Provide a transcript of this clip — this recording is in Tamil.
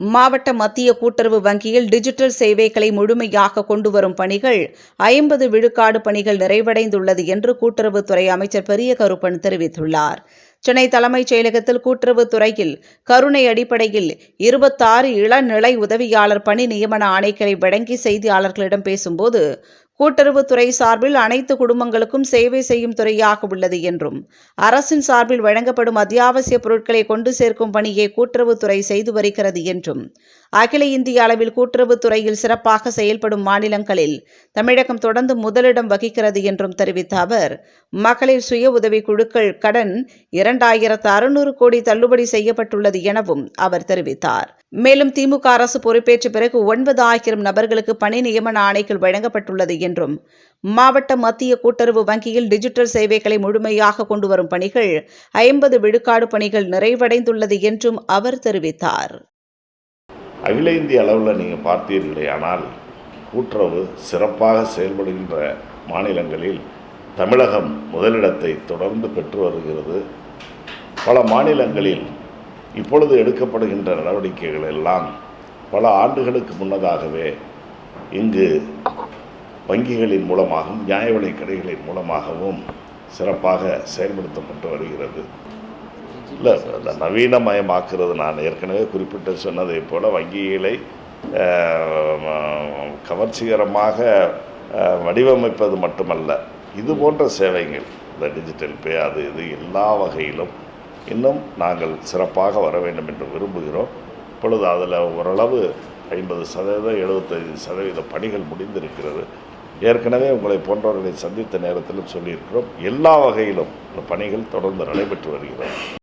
மாவட்ட மத்திய கூட்டுறவு வங்கியில் டிஜிட்டல் சேவைகளை முழுமையாக கொண்டு வரும் பணிகள் ஐம்பது விழுக்காடு பணிகள் நிறைவடைந்துள்ளது என்று கூட்டுறவுத்துறை அமைச்சர் பெரிய கருப்பன் தெரிவித்துள்ளார். சென்னை தலைமைச் செயலகத்தில் கூட்டுறவுத்துறையில் கருணை அடிப்படையில் இருபத்தாறு இளநிலை உதவியாளர் பணி நியமன ஆணைகளை வழங்கி செய்தியாளர்களிடம் பேசும்போது கூட்டுறவுத்துறை சார்பில் அனைத்து குடும்பங்களுக்கும் சேவை செய்யும் துறையாக உள்ளது என்றும் அரசின் சார்பில் வழங்கப்படும் அத்தியாவசிய பொருட்களை கொண்டு சேர்க்கும் பணியை கூட்டுறவுத்துறை செய்து வருகிறது என்றும் அகில இந்திய அளவில் கூட்டுறவுத்துறையில் சிறப்பாக செயல்படும் மாநிலங்களில் தமிழகம் தொடர்ந்து முதலிடம் வகிக்கிறது என்றும் தெரிவித்த அவர் மகளிர் சுய உதவி குழுக்கள் கடன் இரண்டாயிரத்து அறுநூறு கோடி தள்ளுபடி செய்யப்பட்டுள்ளது எனவும் அவர் தெரிவித்தார். மேலும் திமுக அரசு பொறுப்பேற்ற பிறகு ஒன்பது ஆயிரம் நபர்களுக்கு பணி நியமன ஆணைகள் வழங்கப்பட்டுள்ளது என்றும் மாவட்ட மத்திய கூட்டுறவு வங்கியில் டிஜிட்டல் சேவைகளை முழுமையாக கொண்டு வரும் பணிகள் ஐம்பது விழுக்காடு பணிகள் நிறைவடைந்துள்ளது என்றும் அவர் தெரிவித்தார். அகில இந்திய அளவில் நீங்கள் பார்த்தீர்களே ஆனால் கூட்டுறவு சிறப்பாக செயல்படுகின்ற மாநிலங்களில் தமிழகம் முதலிடத்தை தொடர்ந்து பெற்று வருகிறது. பல மாநிலங்களில் இப்பொழுது எடுக்கப்படுகின்ற நடவடிக்கைகள் எல்லாம் பல ஆண்டுகளுக்கு முன்னதாகவே இங்கு வங்கிகளின் மூலமாகவும் நியாய விலை கடைகளின் மூலமாகவும் சிறப்பாக செயல்படுத்தப்பட்டு வருகிறது. இல்லை இந்த நவீனமயமாக்குறது நான் ஏற்கனவே குறிப்பிட்டு சொன்னதைப் போல் வங்கிகளை கவர்ச்சிகரமாக வடிவமைப்பது மட்டுமல்ல. இது போன்ற சேவைகள் இந்த டிஜிட்டல் பே அது இது எல்லா வகையிலும் இன்னும் நாங்கள் சிறப்பாக வர வேண்டும் என்று விரும்புகிறோம். இப்பொழுது அதில் ஓரளவு ஐம்பது சதவீதம் எழுபத்தைந்து சதவீத பணிகள் முடிந்திருக்கிறது. ஏற்கனவே உங்களை போன்றவர்களை சந்தித்த நேரத்திலும் சொல்லியிருக்கிறோம். எல்லா வகையிலும் இந்த பணிகள் தொடர்ந்து நடைபெற்று வருகிறது.